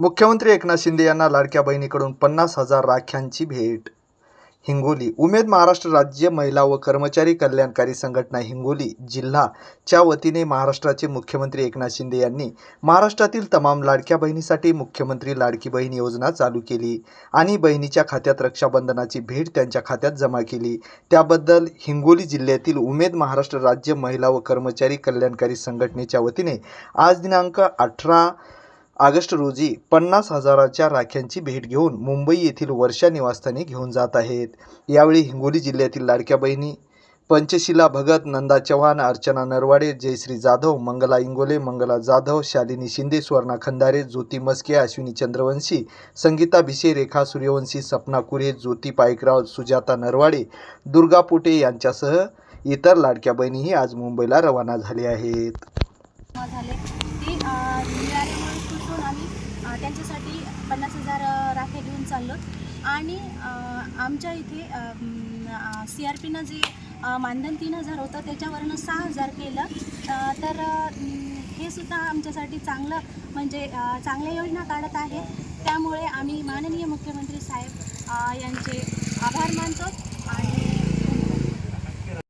मुख्यमंत्री एकनाथ शिंदे यांना लाडक्या बहिणीकडून पन्नास हजार राख्यांची भेट. हिंगोली उमेद महाराष्ट्र राज्य महिला व कर्मचारी कल्याणकारी संघटना हिंगोली जिल्हाच्या वतीने महाराष्ट्राचे मुख्यमंत्री एकनाथ शिंदे यांनी महाराष्ट्रातील तमाम लाडक्या बहिणीसाठी मुख्यमंत्री लाडकी बहीण योजना चालू केली आणि बहिणीच्या खात्यात रक्षाबंधनाची भेट त्यांच्या खात्यात जमा केली. त्याबद्दल हिंगोली जिल्ह्यातील उमेद महाराष्ट्र राज्य महिला व कर्मचारी कल्याणकारी संघटनेच्या वतीने आज दिनांक अठरा ऑगस्ट रोजी पन्नास हजाराच्या राख्यांची भेट घेऊन मुंबई येथील वर्षा निवासस्थानी घेऊन जात आहेत. यावेळी हिंगोली जिल्ह्यातील लाडक्या बहिणी पंचशिला भगत नंदा चव्हाण अर्चना नरवाडे जयश्री जाधव मंगला इंगोले मंगला जाधव शालिनी शिंदे सुवर्णा खंदारे ज्योती मस्के अश्विनी चंद्रवंशी संगीता भिसे रेखा सूर्यवंशी सपना कुरे ज्योती पाईकराव सुजाता नरवाडे दुर्गा पोटे यांच्यासह इतर लाडक्या बहिणीही आज मुंबईला रवाना झाले आहेत. झाले आम्ही त्यांच्यासाठी पन्नास हजार राख्या घेऊन चाललो. आणि आमच्या इथे सी आर पीनं जे मानधन तीन हजार होतं त्याच्यावरनं सहा हजार केलं. तर हे सुद्धा आमच्यासाठी चांगलं म्हणजे चांगल्या योजना काढत आहे. त्यामुळे आम्ही माननीय मुख्यमंत्री साहेब यांचे आभार मानतो.